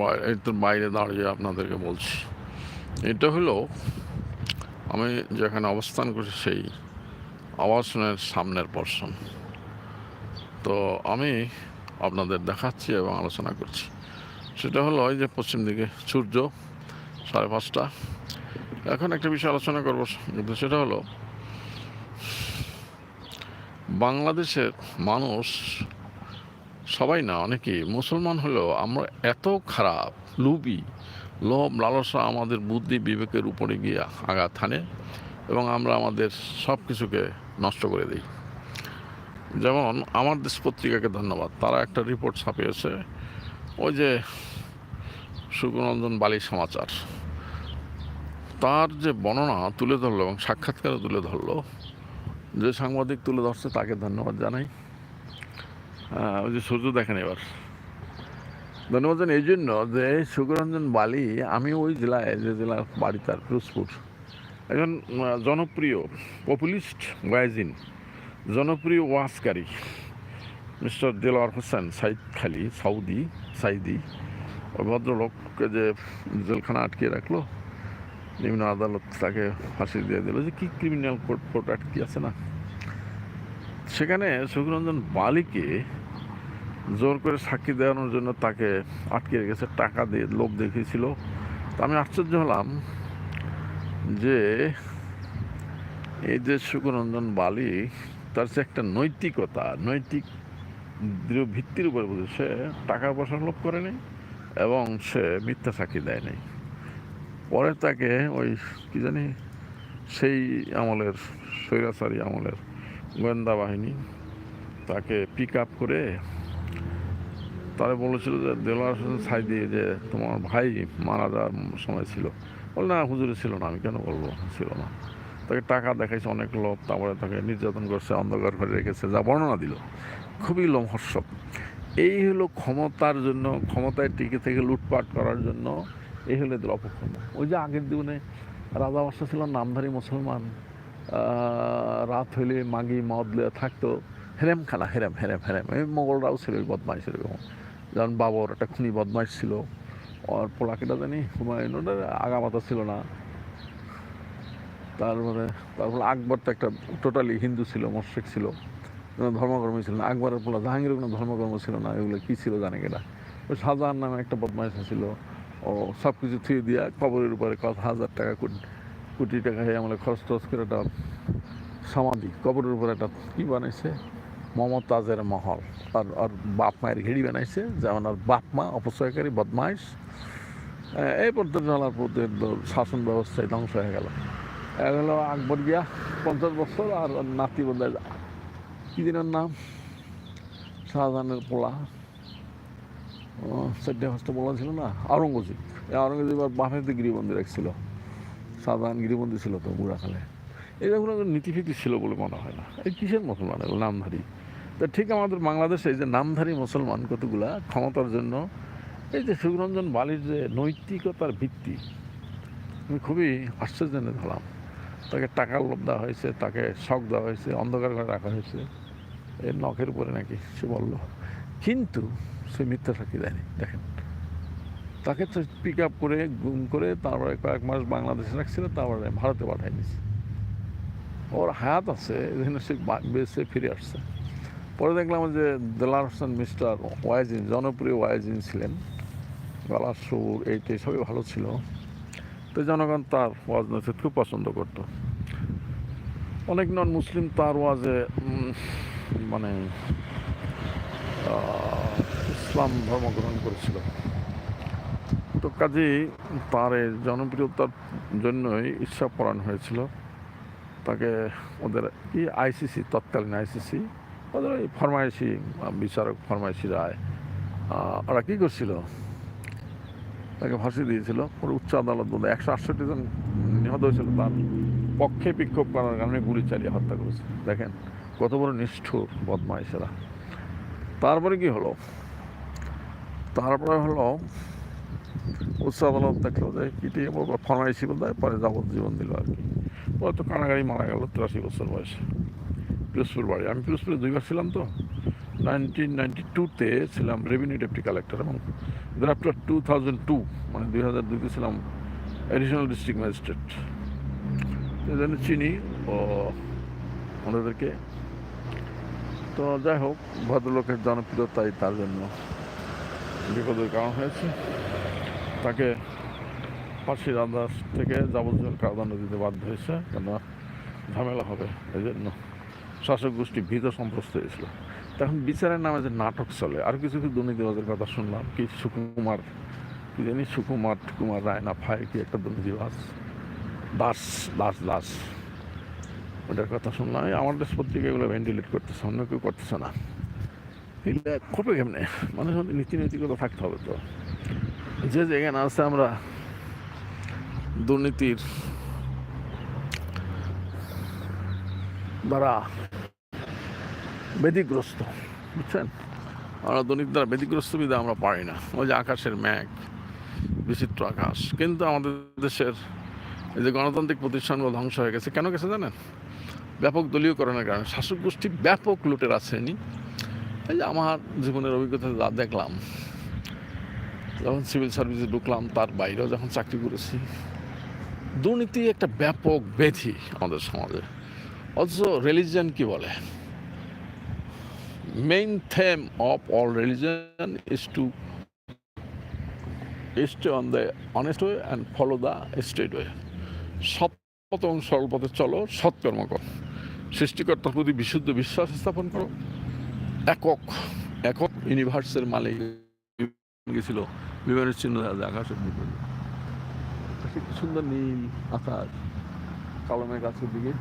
বাইরে একটু বাইরে দাঁড়িয়ে আপনাদেরকে বলছি। এটা হলো, আমি যেখানে অবস্থান করছি সেই আবাসনের সামনের পর্ষণ তো আমি আপনাদের দেখাচ্ছি এবং আলোচনা করছি। সেটা হলো ওই যে পশ্চিম দিকে সূর্য, সাড়ে পাঁচটা। এখন একটা বিষয় আলোচনা করব, কিন্তু সেটা হলো, বাংলাদেশের মানুষ সবাই না অনেকে মুসলমান হলেও আমরা এত খারাপ, লুবি, লোভ, লালসা আমাদের বুদ্ধি, বিবেকের উপরে গিয়ে আঘাত হানে এবং আমরা আমাদের সব কিছুকে নষ্ট করে দিই। যেমন আমার দেশ পত্রিকাকে ধন্যবাদ, তারা একটা রিপোর্ট ছাপিয়েছে, ওই যে সুগনন্দন বালি সমাচার। তার যে বর্ণনা তুলে ধরলো এবং সাক্ষাৎকারে তুলে ধরলো, যে সাংবাদিক তুলে ধরছে, তাকে ধন্যবাদ জানাই। ওই যে সূর্য দেখেন এবার। ধন্যবাদ এই জন্য যে সুগরঞ্জন বালি, আমি ওই জেলায়, যে জেলার বাড়ি তার, পিরোজপুর। একজন জনপ্রিয় পপুলিস্ট ওয়াইজিন জনপ্রিয় ওয়াজকারী, মিস্টার দেলোয়ার হোসেন সাইদ খালি, সাউদি, সাইদি, ওই ভদ্রলোককে যে জেলখানা আটকে রাখল নিম্ন আদালত তাকে ফাঁসি দিয়ে দিল। যে কি ক্রিমিনাল কোর্ট কোর্ট আটকে আছে না? সেখানে সুখরঞ্জন বালিকে জোর করে সাক্ষী দেওয়ানোর জন্য তাকে আটকে রেখেছে, টাকা দিয়ে লোভ দেখিয়েছিল। তা আমি আশ্চর্য হলাম যে এই যে সুখরঞ্জন বালি, তার যে একটা নৈতিকতা, নৈতিক দৃঢ় ভিত্তির উপরে বুঝে সে টাকা পয়সা লোভ করেনি এবং সে মিথ্যা সাক্ষী দেয়নি পরে তাকে ওই কি জানি সেই আমলের, স্বৈরাচারী আমলের গোয়েন্দা বাহিনী তাকে পিক আপ করে তারা বলেছিল যে দেলোয়ার হোসেন ছাই দিয়ে যে তোমার ভাই মারা যাওয়ার সময় ছিল। বল, না, হুজুরে ছিল না, আমি কেন বলব? ছিল না। তাকে টাকা দেখাইছে অনেক লোক তারপরে তাকে নির্যাতন করছে, অন্ধকার ঘরে রেখেছে, যা বর্ণনা দিল। খুবই লোমহর্ষক। এই হলো ক্ষমতার জন্য, ক্ষমতায় টিকে থেকে লুটপাট করার জন্য, এই হলো এদের অপক্ষম ওই যে আগের দিনে রাজা বাদশাহ ছিল, নামধারী মুসলমান রাত হইলে মাগি মদ থাকতো। হেরেম খানা হেরেম হেরেম হেরেম। মোগলরাও ছিল বদমাইশ এরকম। যেমন বাবর, একটা খুনি বদমাইশ ছিল। আর পোলাকিটা জানি হুমায়ুন ওটা আগামাতা ছিল না। তারপরে তারপরে আকবর তো একটা টোটালি হিন্দু ছিল, মোশেক ছিল। কোনো ধর্মকর্মী ছিল না। আকবরের পোলা জাহাঙ্গীর কোনো ধর্মকর্ম ছিল না, এগুলো কী ছিল জানে কেটা ওই শাহজাহান নামে একটা বদমাইশ ছিল। ও সব কিছু থুয়ে দিয়া কবরের উপরে কত হাজার টাকা কোটি কোটি টাকা হয়ে আমাদের খরচ টরচ করে একটা সমাধি, কবরের উপরে একটা কী বানাইছে? মমতাজের মহল। আর আর বাপ মায়ের ঘেড়ি বানাইছে, যেমন আর বাপ মা, অপচয়কারী, বদমাইশ। এই পর্যন্ত চলার পথে শাসন ব্যবস্থায় ধ্বংস হয়ে গেল। এক হলো আকবর গিয়া পঞ্চাশ বছর, আর নাতি বোধ কী দিনের নাম? শাহজাহানের পোলা। চারটে পাঁচটা বলা ছিল না, আওরঙ্গজেব। এই আওরঙ্গজেব আর বাপের তো গিরিবন্দি রাখছিল। শাহজাহান গিরিবন্দি ছিল তো বুড়াখালে এরকম কোনো নীতিফিতি ছিল বলে মনে হয় না। এই কিসের মুসলমান? এগুলো নামধারী। তা ঠিক আমাদের বাংলাদেশে যে নামধারী মুসলমান কতগুলা ক্ষমতার জন্য, এই যে সুরঞ্জন বালির যে নৈতিকতার ভিত্তি, আমি খুবই আশ্চর্যজনক হলাম। তাকে টাকার লোভ দেওয়া হয়েছে, তাকে শখ দেওয়া হয়েছে, অন্ধকার ঘরে রাখা হয়েছে। এর নখের উপরে নাকি সে বলল, কিন্তু সে মিথ্যা সাক্ষী দেয়নি, দেখেন। তাকে তো পিক আপ করে, গুম করে তারপরে কয়েক মাস বাংলাদেশে রাখছিল, তারপরে ভারতে পাঠাই দিছে ওর হায়াত আছে এখানে সে বা- বেঁচে ফিরে আসছে। পরে দেখলাম যে দেলার হোসেন মিস্টার ওয়াইজিন, জনপ্রিয় ওয়াইজিন ছিলেন। গলার সুর এইটাই সবই ভালো ছিল। তো জনগণ তার ওয়াজ নসিদ খুব পছন্দ করত। অনেক নন মুসলিম তার ওয়াজে মানে ইসলাম ধর্ম গ্রহণ করেছিল। তো কাজেই তার এই জনপ্রিয়তার জন্যই ইচ্ছা পরাণ হয়েছিল। তাকে ওদের কি আইসিসি তৎকালীন আইসিসি ওদের ওই ফরমাইশি বিচারক ফরমাইশি রায় ওরা কী করছিল? তাকে ফাঁসি দিয়েছিল। পরে উচ্চ আদালত বলে একশো আটষট্টি জন নিহত হয়েছিল তার পক্ষে বিক্ষোভ করার কারণে গুলি চালিয়ে হত্যা করেছে। দেখেন কত বড় নিষ্ঠুর বদমাইশেরা। তারপরে কি হলো? তারপরে হলো উচ্চ আদালত দেখল যে কিটি ফরমাইশি বলতে পরে যাবজ্জীবন দিল আর কি। পরে তো কানাগাড়ি মারা গেল, তিরাশি বছর বয়সে। পিরোজপুর বাড়ি। আমি পিরোজপুরে দুইবার ছিলাম তো। নাইনটিন নাইনটি টুতে ছিলাম রেভিনিউ ডেপুটি কালেক্টর এবং আফটার টু থাউজেন্ড টু মানে দুই হাজার দুইতে ছিলাম অ্যাডিশনাল ডিস্ট্রিক্ট ম্যাজিস্ট্রেট জন্য চিনি, ও, ওনাদেরকে। তো যাই হোক, ভদ্রলোকের জনপ্রিয়তাই তার জন্য বিপদের কারণ হয়েছে। তাকে ফাঁসির আন্দাজ থেকে যাবজ্জীবন কারাদণ্ড দিতে বাধ্য হয়েছে কেন ঝামেলা হবে এই জন্য শাসক গোষ্ঠী ভীত সন্ত্রস্ত হয়েছিল। তখন বিচারের নামে যে নাটক চলে, আর কিছু কিছু দুর্নীতিবাজের কথা শুনলাম, কি সুকুমার, কি জানি সুকুমার কুমার রায় না ফায় কি একটা দুর্নীতিবাজ? দাস দাস দাস। ওটার কথা শুনলাম আমার দেশ পত্রিকা এগুলো ভেন্টিলেট করতেছে, অন্য কেউ করতেছে না। এগুলো করবে কেমনে? মধ্যে নীতি নৈতিকতা থাকতে হবে তো। যে যেখানে আছে আমরা দুর্নীতির দ্বারা ব্যতিগ্রস্ত, বুঝছেন? আমরা দ্বারা ব্যতিগ্রস্ত বিধে আমরা পারি না। ওই যে আকাশের ম্যাঘ, বিচিত্র আকাশ। কিন্তু আমাদের দেশের এই যে গণতান্ত্রিক প্রতিষ্ঠানগুলো ধ্বংস হয়ে গেছে, কেন গেছে জানেন? ব্যাপক দলীয়করণের কারণে। শাসক গোষ্ঠী ব্যাপক লুটের আসেনি। এই যে আমার জীবনের অভিজ্ঞতা যা দেখলাম, যখন সিভিল সার্ভিসে ঢুকলাম, তার বাইরেও যখন চাকরি করেছি, দুর্নীতি একটা ব্যাপক ব্যাধি আমাদের সমাজে। অথচ রিলিজিয়ান কি বলে? Main theme of all religion is to stay on the honest way and follow the straight way. পথ এবং সরল পথে চলো সৎকর্ম করো। সৃষ্টিকর্তার প্রতি বিশুদ্ধ বিশ্বাস স্থাপন করো। একক একক ইউনিভার্সের মালিক গেছিল বিমানের চিহ্ন আকাশের দিকে সুন্দর নীল আকাশ, কালো মেঘ গাছের দিকে।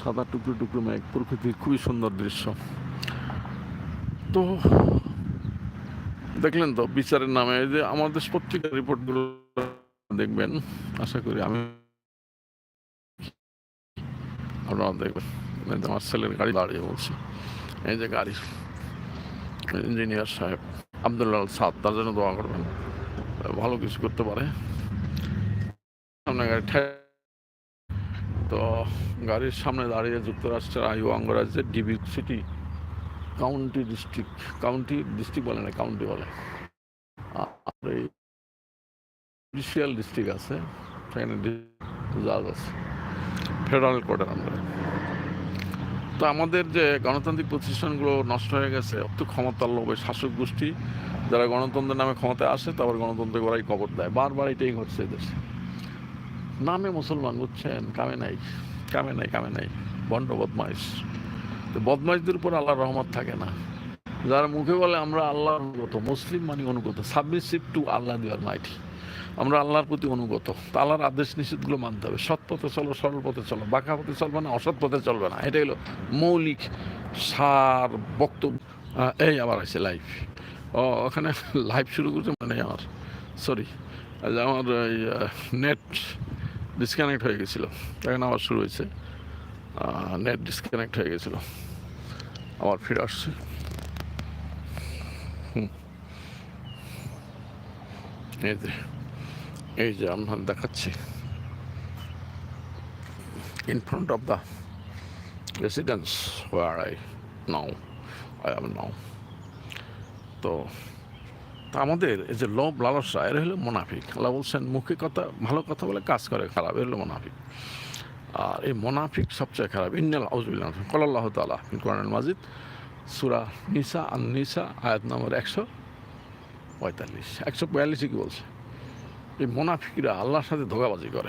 সাদা টুকরো টুকরো মেঘ, প্রকৃতির খুবই সুন্দর দৃশ্য। তো দেখলেন তো, বিচারের নামে যে আমাদের পত্রিকার রিপোর্টগুলো দেখবেন, আশা করি আমি আপনারা দেখবেন। আমার ছেলের গাড়ি দাঁড়িয়ে বলছি, এই যে গাড়ি, ইঞ্জিনিয়ার সাহেব আবদুল্লাহ সাদ, তার জন্য দোয়া করবেন, ভালো কিছু করতে পারে। সামনে গাড়ি তো গাড়ির সামনে দাঁড়িয়ে যুক্তরাষ্ট্রের আয়ু অঙ্গরাজ্যের DB city county district county district বলে না কাউন্টি বলে। আর এই জুডিশিয়াল ডিস্ট্রিক্ট আছে, সেখানে জাজ আছে। ফেডারেল কোর্টের আন্ডারে তো আমাদের যে গণতান্ত্রিক প্রতিষ্ঠানগুলো নষ্ট হয়ে গেছে অত ক্ষমতার লোভে শাসক গোষ্ঠী যারা গণতন্ত্রের নামে ক্ষমতায় আসে, তারপর গণতন্ত্রের গোড়াই কবর দেয়। বারবার এটাই ঘটছে দেশে। নামে মুসলমান, বুঝছেন? কামে নাই কামে নাই কামে নাই। বন্ড বদমাইশ। তো বদমাইশদের উপর আল্লাহর রহমত থাকে না। যারা মুখে বলে আমরা আল্লাহর অনুগত, মুসলিম মানে অনুগত সাবমিসিভ টু আল্লাহ দিওয়ার মাইটি। আমরা আল্লাহর প্রতি অনুগত, তা আল্লাহর আদেশ নিষেধগুলো মানতে হবে। সৎ পথে চলো, সরল পথে চলো, বাঁকা পথে চলবে না, অসৎ পথে চলবে না। এটাই হলো মৌলিক সার, বক্তব্য। এই আবার আছে লাইভ ও, ওখানে লাইভ শুরু করছে মানে আমার সরি আমার নেট ডিসকানেক্ট হয়ে গেছিল এখন আবার শুরু হয়েছে। নেট ডিসকানেক্ট হয়ে গেছিল। আবার ফিরে আসছে। এই যে এই যে আমরা দেখাচ্ছি। In front of the residence where I now I am now তা আমাদের এই যে লোভ লালসা এর হলো মোনাফিক। আল্লাহ বলছেন, মুখে কথা, ভালো কথা বলে কাজ করে, খারাপ, এর হলো মোনাফিক। আর এই মোনাফিক সবচেয়ে খারাপ। ইন্নাল আউজুবিল্লাহ কল্লাহ তালা কোরআন মাজিদ, সুরা নিসা আন নিসা আয়াত নম্বর একশো পঁয়তাল্লিশ। একশো বিয়াল্লিশে কি বলছে? এই মোনাফিকরা আল্লাহর সাথে ধোকাবাজি করে।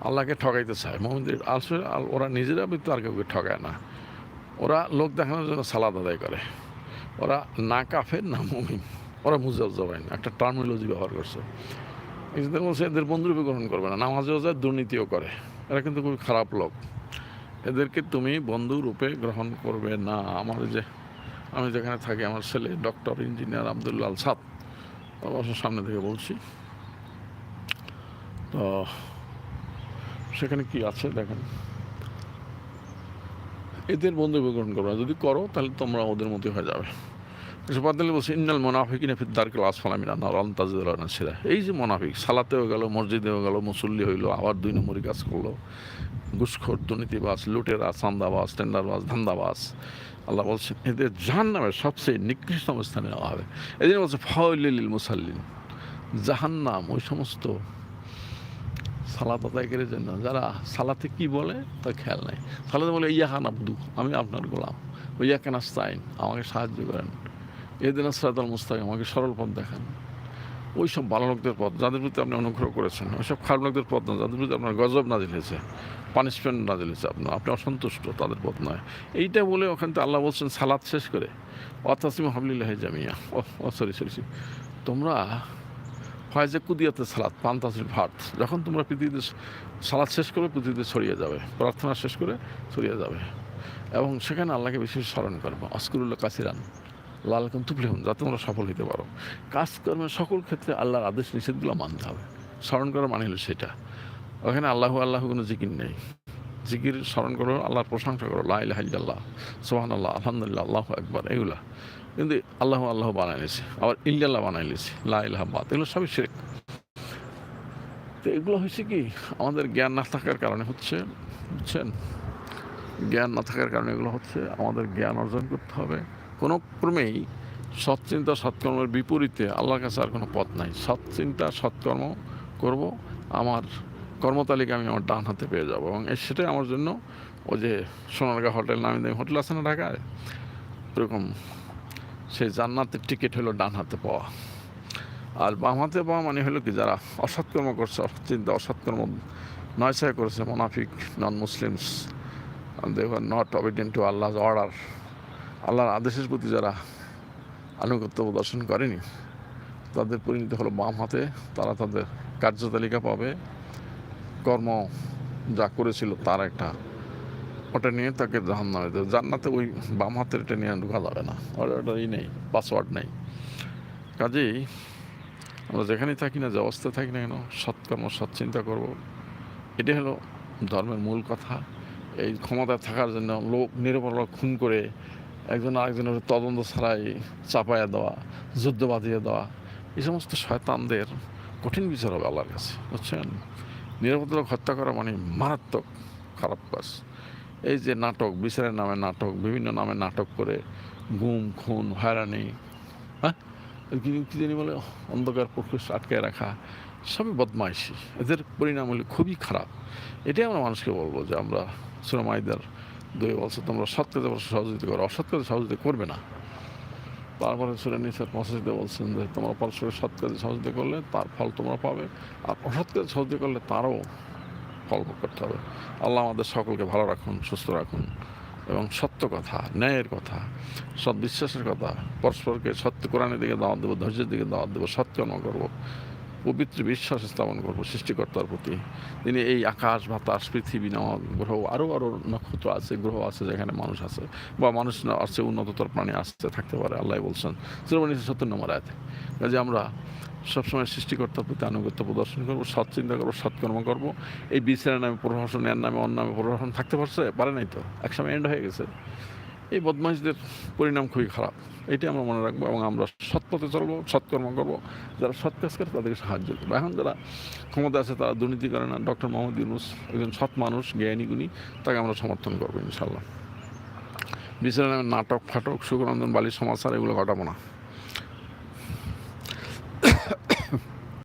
আল্লাহকে ঠকাইতে চায়। মোহাম্মদের আসলে ওরা নিজেরা কিন্তু আর কাউকে ঠকায় না। ওরা লোক দেখানোর জন্য সালাদ আদায় করে। ওরা না কাফের, না মমিন। ওরা মুজাজ্জাবাইন একটা টার্মিনোলজি ব্যবহার করছে। এদের বলছে, এদের বন্ধুরূপে গ্রহণ করবে না। নামাজেও যায়, দুর্নীতিও করে। এরা কিন্তু খুবই খারাপ লোক। এদেরকে তুমি বন্ধু রূপে গ্রহণ করবে না। আমার যে, আমি যেখানে থাকি, আমার ছেলে ডক্টর, ইঞ্জিনিয়ার আবদুল্লাল সাদ। অবশ্য সামনে থেকে বলছি। তো, সেখানে কি আছে দেখেন। এদের বন্ধু গ্রহণ করবে। যদি করো, তাহলে তোমরা ওদের মতো হয়ে যাবে। বাদলে বলছে, ইন্নাল মোনাফিকিনা ফিদ্দার ক্লাস ফালামিনা নারন তাজিদুল সেরা। এই যে মোনাফিক সালাতেও গেল মসজিদেও গেল, মুসল্লি হইল, আবার দুই নম্বরই কাজ করল। ঘুষখোর দুর্নীতিবাস লুটেরা চান্দাবাজ টেন্ডারবাজ, ধান্দাবাজ। আল্লাহ বলছেন, এদের জাহান নামের সবচেয়ে নিকৃষ্টতম স্থানে নেওয়া হবে। এই জন্য বলছে ফাউলিল মুসাল্লিন। জাহান্নাম, ওই সমস্ত সালাত আদায়কারীর জন্য, যারা সালাতে কি বলে, তার খেয়াল নাই। সালাতে বলে ইয়া খান আব্দু আমি আপনার গোলাম। ও ইয়া কেন আস্তাইন আমাকে সাহায্য করেন। এদিন আসরাতাল মুস্তাকিম, আমাকে সরল পথ দেখান। ওই সব ভালো লোকদের পথ, যাদের প্রতি আপনি অনুগ্রহ করেছেন, ওই সব খারাপ লোকদের পথ না, যাদের প্রতি আপনার গজব না দিলেছে পানিশমেন্ট না দিলেছে আপনার, আপনি অসন্তুষ্ট, তাদের পথ নয়। এইটা বলে ওখান থেকে আল্লাহ বলছেন সালাদ শেষ করে অতাসিম হাবলিল্লাহ জামিয়া। ও সরি সরি তোমরা ফয়েজে কুদিয়াতে সালাদ পান্তাসির ভাত, যখন তোমরা পৃথিবীতে সালাদ শেষ করে পৃথিবীতে ছড়িয়ে যাবে, প্রার্থনা শেষ করে ছড়িয়ে যাবে। এবং সেখানে আল্লাহকে বেশি স্মরণ করব আসকুরুল্লাহ কাসিরান। লাল তুপলে হন যাতে তোমরা সফল হতে পারো। কাজকর্মের সকল ক্ষেত্রে আল্লাহর আদেশ নিষেধগুলো মানতে হবে। স্মরণ করা মানে হলো সেটা। ওখানে আল্লাহ আল্লাহ কোনো জিকির নেই। জিকির, স্মরণ করো, আল্লাহর প্রশংসা করো লাহ আল্লাহ সোহান আল্লাহ আলহামদুলিল্লাহ, আল্লাহ একবার এগুলা। কিন্তু আল্লাহ আল্লাহ বানাই নিয়েছে, আবার ইল্লাল্লাহ বানাই নিয়েছে লাহ বাদ এগুলো সবই শেখ তো এগুলো হয়েছে কি, আমাদের জ্ঞান না থাকার কারণে হচ্ছে, বুঝছেন? জ্ঞান না থাকার কারণে এগুলো হচ্ছে, আমাদের জ্ঞান অর্জন করতে হবে। কোনো ক্রমেই সৎচিন্তা, সৎকর্মের বিপরীতে আল্লাহর কাছে আর কোনো পথ নাই। সৎচিন্তা, সৎকর্ম করব, আমার কর্মতালিকা আমি আমার ডান হাতে পেয়ে যাব এবং সেটাই আমার জন্য ওই যে সোনারগাঁ হোটেল নামি দামি হোটেল আছে না ঢাকায়? এরকম সেই জান্নাতের টিকিট হলো ডান হাতে পাওয়া। আর বাম হাতে পাওয়া মানে হলো কি, যারা অসৎকর্ম করছে, অসৎচিন্তা, অসৎকর্ম নয় ছয় করেছে, মোনাফিক non Muslims they are not obedient to আল্লাহর অর্ডার আল্লাহর আদেশের প্রতি যারা আনুগত্য প্রদর্শন করেনি, তাদের পরিণতি হলো বাম হাতে, তারা তাদের কার্যতালিকা পাবে। কর্ম যা করেছিল তার একটা ওটা নিয়ে তাকে জাহান নামে দেবে। জান্নাতে ওই বাম হাতের এটা নিয়ে ঢোকা যাবে না। ওর ওটা ই নেই পাসওয়ার্ড নেই। কাজেই আমরা যেখানেই থাকি না, যে অবস্থায় থাকি না কেন, সৎকর্ম সৎ চিন্তা করব। এটাই হলো ধর্মের মূল কথা। এই ক্ষমতায় থাকার জন্য লোক নিরপরাধ খুন করে একজন আরেকজনের তদন্ত ছাড়াই চাপাইয়া দেওয়া, যুদ্ধ বাঁধিয়ে দেওয়া, এই সমস্ত শয়তানদের কঠিন বিচার হবে আল্লাহর কাছে, বুঝছেন? নিরাপদ লোক হত্যা করা মানে মারাত্মক খারাপ কাজ। এই যে নাটক, বিচারের নামে নাটক, বিভিন্ন নামে নাটক করে গুম, খুন, হয়রানি হ্যাঁ? কি জানি বলে, অন্ধকার প্রকৃষ্ট আটকায় রাখা, সবই বদমাইশি। এদের পরিণাম হলে খুবই খারাপ। এটাই আমরা মানুষকে বলব যে আমরা সুরমাইদার দুই বলছে তোমরা সৎ কাজে সহযোগিতা করো, অসৎ কাজে সহযোগিতা করবে না। তারপরে সুরে নিসার মসজিদে বলছেন যে, তোমরা পরস্পরের সৎ কাজে সহযোগিতা করলে তার ফল তোমরা পাবে, আর অসৎ কাজে সহযোগিতা করলে তারও ফল করতে হবে। আল্লাহ আমাদের সকলকে ভালো রাখুন, সুস্থ রাখুন এবং সত্য কথা, ন্যায়ের কথা, সৎ বিশ্বাসের কথা, পরস্পরকে সত্য কোরআনের দিকে দাওয়াত দেবো, ধৈর্যের দিকে দাওয়াত দেবো সৎকর্ম করব। পবিত্র বিশ্বাস স্থাপন করব সৃষ্টিকর্তার প্রতি। তিনি এই আকাশ, বাতাস, পৃথিবী নামা গ্রহ আরও আরও নক্ষত্র আছে, গ্রহ আছে যেখানে মানুষ আছে বা মানুষ আছে, উন্নততর প্রাণী আসতে থাকতে পারে, আল্লাহ বলছেন। শ্রবণী সত্তর নম্বর আয়াতে। কাজে আমরা সবসময় সৃষ্টিকর্তার প্রতি আনুগত্য প্রদর্শন করব, সৎ চিন্তা করব সৎকর্ম করব। এই বিচারের নামে প্রশাসন এর নামে অন্য নামে প্রশাসন থাকতে পারছে? পারে নাই তো। একসময় এন্ড হয়ে গেছে। এই বদমাইশদের পরিণাম খুবই খারাপ। এটি আমরা মনে রাখব এবং আমরা সৎ পথে চলবো সৎকর্ম করব। যারা সৎ কাজ করে তাদেরকে সাহায্য করব। এখন যারা ক্ষমতা আছে তারা দুর্নীতি করে না। ডক্টর মোহাম্মদ ইউনুস একজন সৎ মানুষ, জ্ঞানী গুণী, তাকে আমরা সমর্থন করব ইনশাল্লাহ বিশ্বের নামে নাটক, ফাটক, সুখরঞ্জন, বালি সমাচার এগুলো ঘটাবো না।